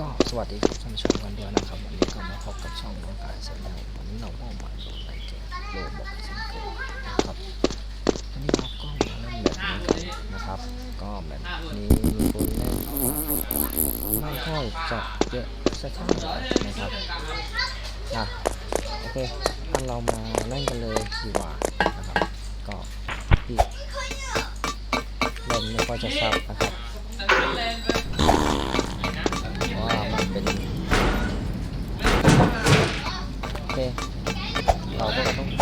ก็สวัสดีครับท่านผู้ชมกันด้วยนะครับ วันนี้ก็มาพบกับช่องน้องกายเซนแนลวันนี้เราก็มาลดในเกมโลบอกเซนเกิลนะครับวันนี้เราก็มาเล่นแบบนี้กันนะครับ ก็แบบนี้มีคนเล่นไม่ค่อยจะเยอะสักเท่าไหร่นะครับอะโอเคงั้นเรามาเล่นกันเลยดีกว่านะครับ ก็ที่เล่นไม่ค่อยจะซับนะครับ ว่ามันเป็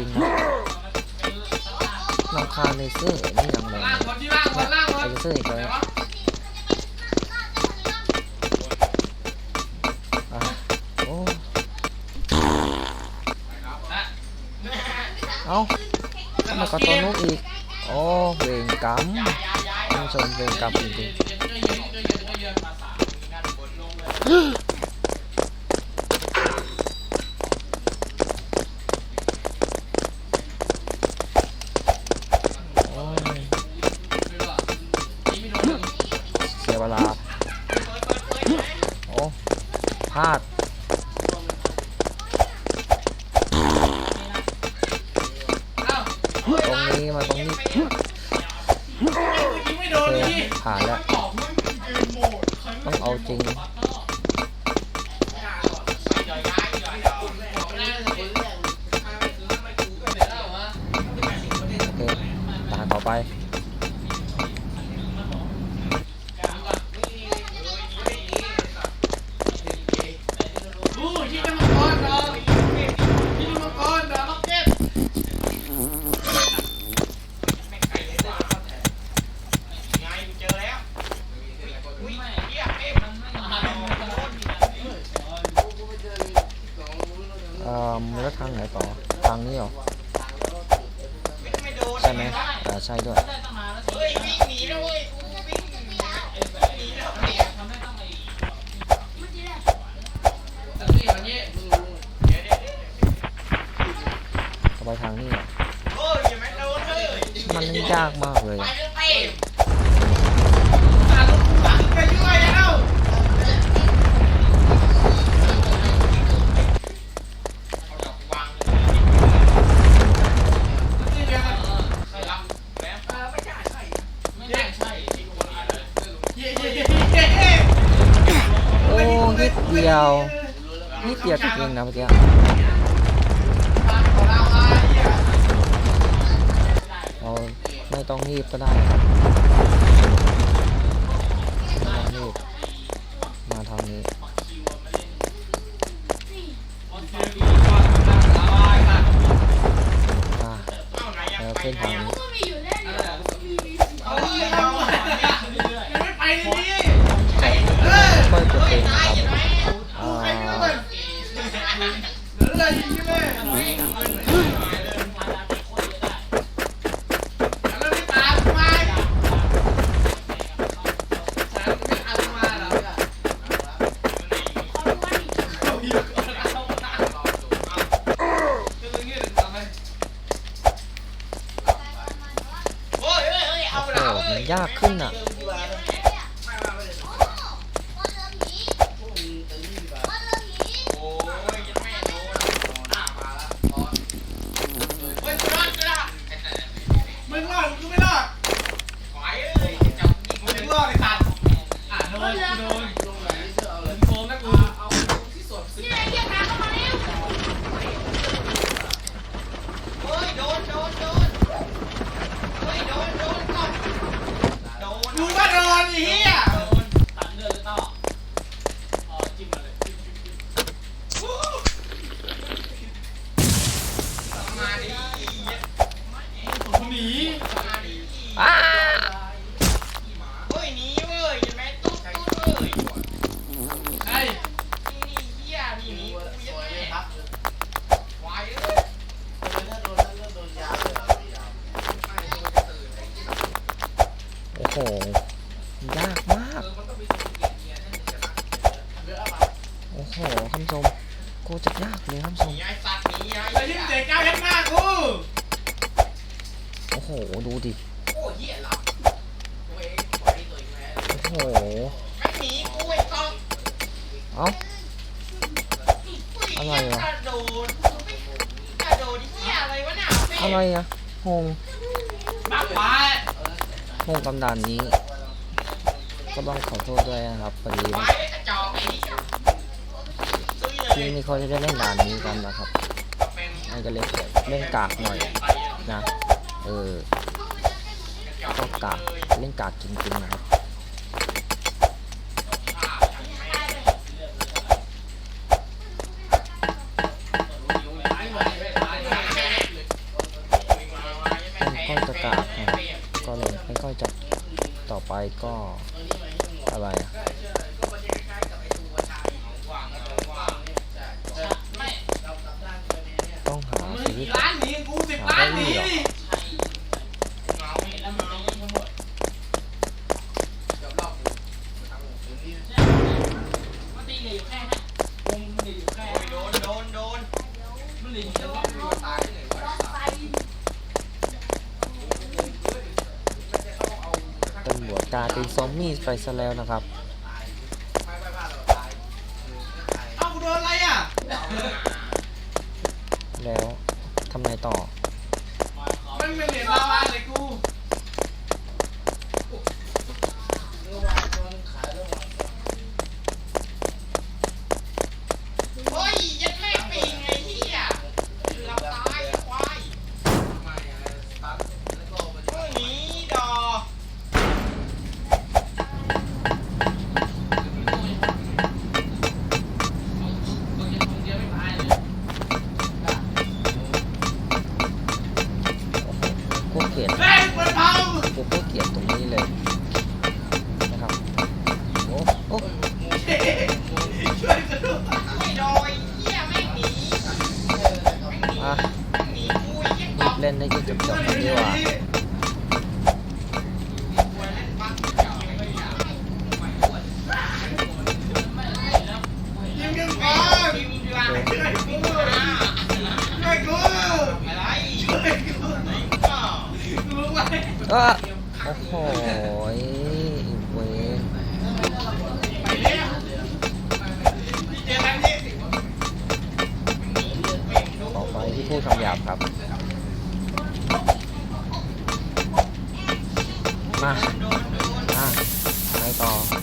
ริงนะลำคาเลเซอร์นี่ยังแรงเลเซอร์อีกไหนแล้ววะอะโอ้อะเอาก็ตัวนุกอีก โอ้เวรกรรมท่านผู้ชมเวรกรรมจริงๆาด ช่ด้วยต่อไปทางนี้มันยากมากเลยอะ ก็ได้ครับม่ต้องรีบมาทางนี้อ่าแล้วเส้นทางนี้ค่องเอายังไปเลยนี่ค่อยๆเปิดเลงนะครับอ่า โอ้โหมันยากขึ้นอะ โอ้โหดูดิโอ้โหเอ้า อะไรวะอะไรอะงงบักไปงงกำดานนี้ ก็ต้องขอโทษด้วยนะครับพอดีที่ไม่ค่อยได้เล่นด่านนี้กันนะครับให้ก็เล่นเล่นกากหน่อยนะ ออก็กากเล่นกากจริงๆนะครับมันก็จะกากนะครับก็เลยค่อยๆจะต่อไปก็อะไร กลายเป็นซอมมี่ไปซะแล้วนะครับ เออโอ้โหยเวนไปแล้วนต่อไปที่พูดคำหยาบครับ มา มาไปต่อ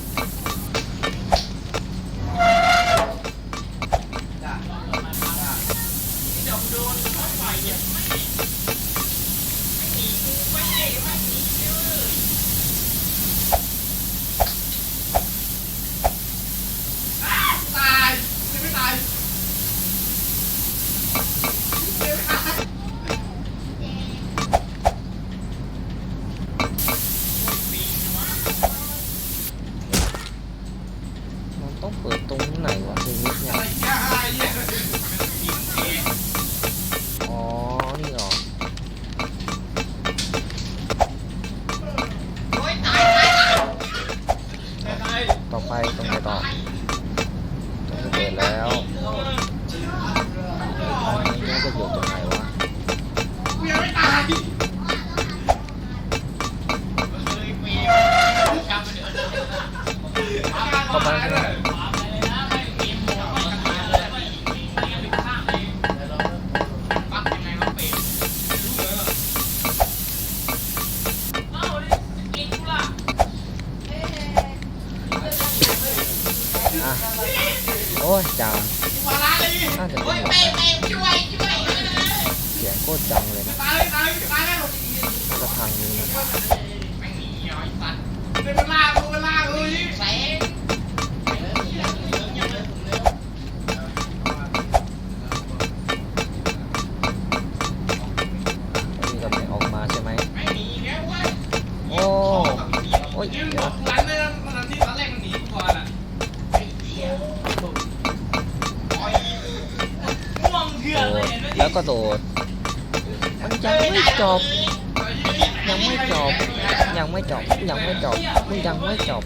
ยังไม่จบ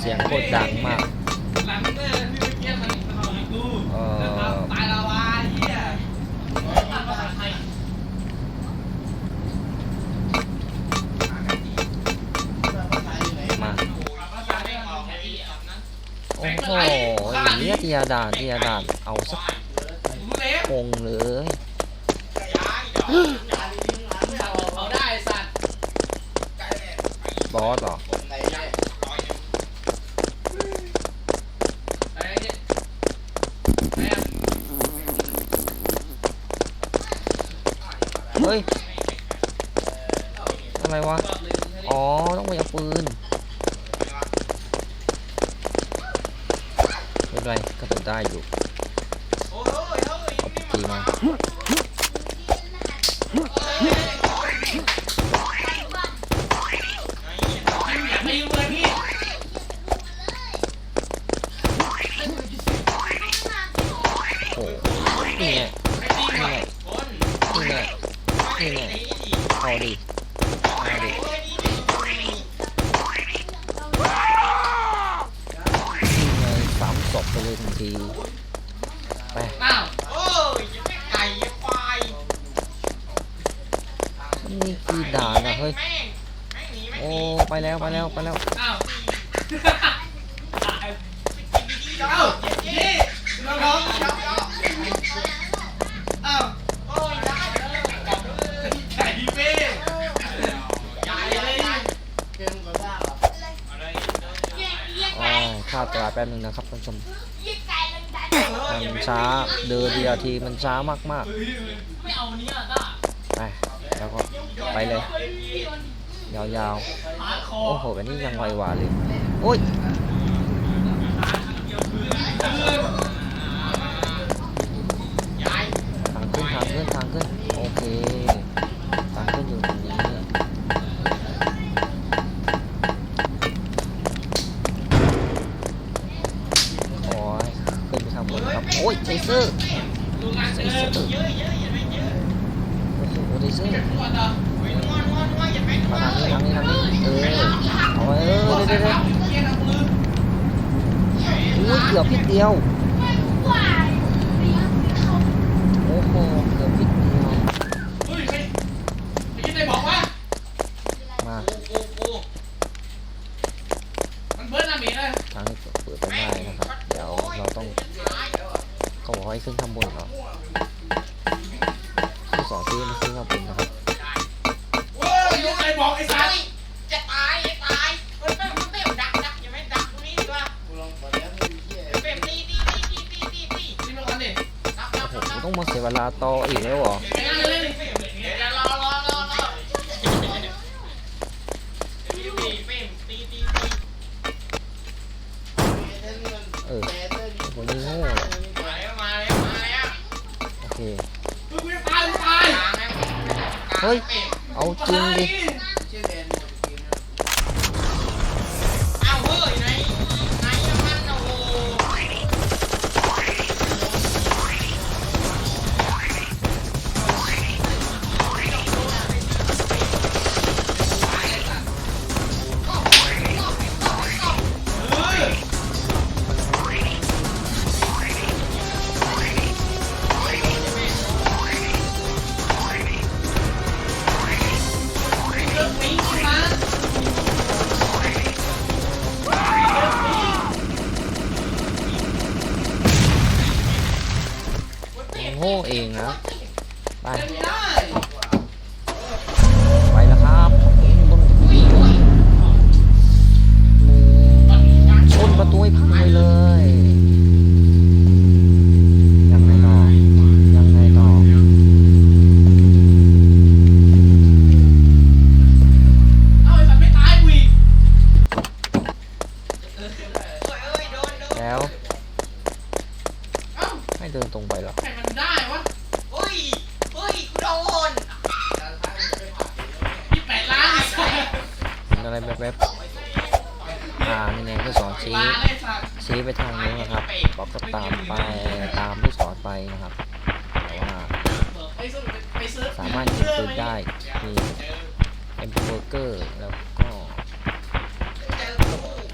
เสียงโคตรดังมากเออมาโอ้โหเรียเทียดานเทียดานเอาสักองเลย อสเหรเฮ้ย อะไรวะ อ๋อ ต้องไปเอาปืนไม่เป็นไรก็ถือได้อยู่ตีมา ทีไปน่าโอ้ยไก่ไก่ควานมีกีด่านะเฮ้ยโอ้ไปแล้วไปแล้วไปแล้วน่าโอ้ยไก่ไฟใหญ่เลยอ๋อข้าวตลาดแป๊บนึงนะครับท่านผู้ชม มันช้าเดินเดียวทีมันช้ามากๆไปแล้วก็ไปเลย ยาวๆ โอ้โหอันนี้ยังไวหวาเลย โอ้ย เกือบพิดเดียว โอ้โห เกือบพิดเดียวเฮ้ยไปไปยังไงบอมาทางมีเลยทั้งเปิดไม่ได้นะครับ เดี๋ยวเราต้องเขาบอกให้ขึ้นข้างบนเนาะ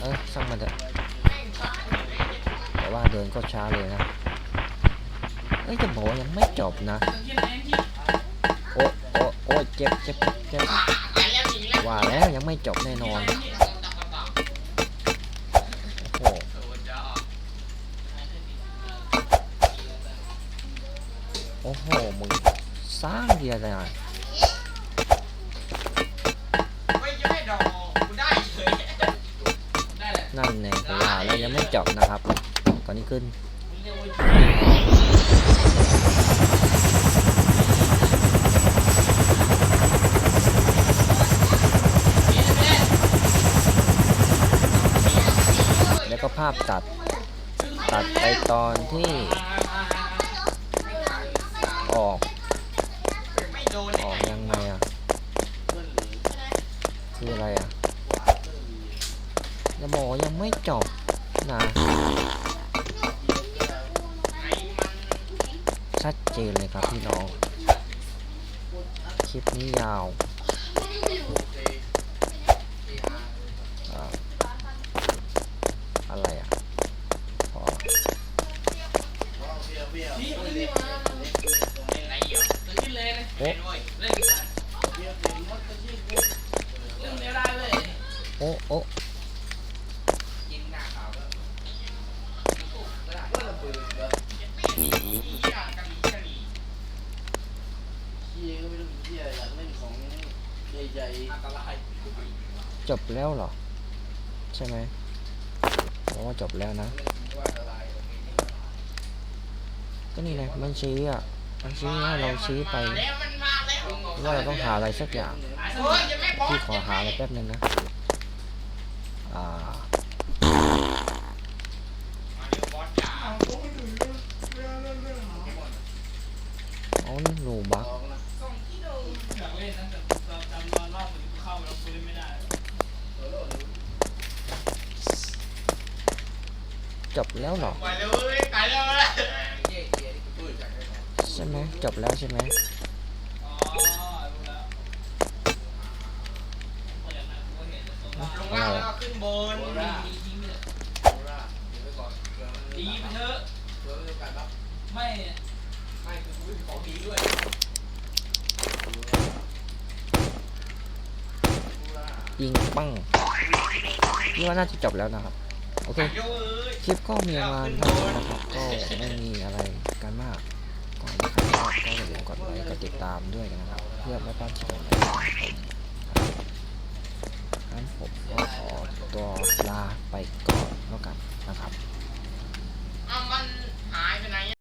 กูเออช่างมันเถอะแม่งชอบเลยแต่ว่าเดินก็ช้าเลยนะเอ้ยจะบอกยังไม่จบนะโอ้โอ้โอ้เจ็บเจ็บเจ็บว่าแล้วยังไม่จบแน่นอนโอ้โหโอ้โหมึงสร้างเดียอะไรอะไยังไม่จบนะครับก่อนนี้ขึ้นแล้วก็ภาพตัด ตัดไปตอนที่ ออก ออกยังไงอะ คืออะไรอะ จะบอกยังไม่จบ แล้วเหรอ ใช่ไหมบอกว่าจบแล้วนะ ก็นี่ไงมันชี้อะ มันชี้ให้เราชี้ไปว่าเราต้องหาอะไรสักอย่างพี่ขอหาอะไรแป๊บนึงนะ อ่าอ๋อนี่หนูบักอยากเล่นนะแต่จำตอนรอบมันเข้าเราคุยไม่ได้ จบแล้วเหรอไปเลยไปเลยใช่ไหมจบแล้วใช่ไหมลงล่างแล้วก็ขึ้นบนดีไปเถอะไม่ ไม่คือของดีด้วย โบราณ ยิงปั้งนี่ว่าน่าจะจบแล้วนะครับ โอเค คลิปก็มีประมาณเท่านี้นะครับ ก็ไม่มีอะไรกันมากก่อนใครชอบก็อย่าลืมกดไลค์กดติดตามด้วยกันนะครับ เพื่อไม่พลาดคลิปใหม่ๆของผมงั้นผมก็ขอตัวลาไปก่อนแล้วกันนะครับเอามันหายไปไหนอะ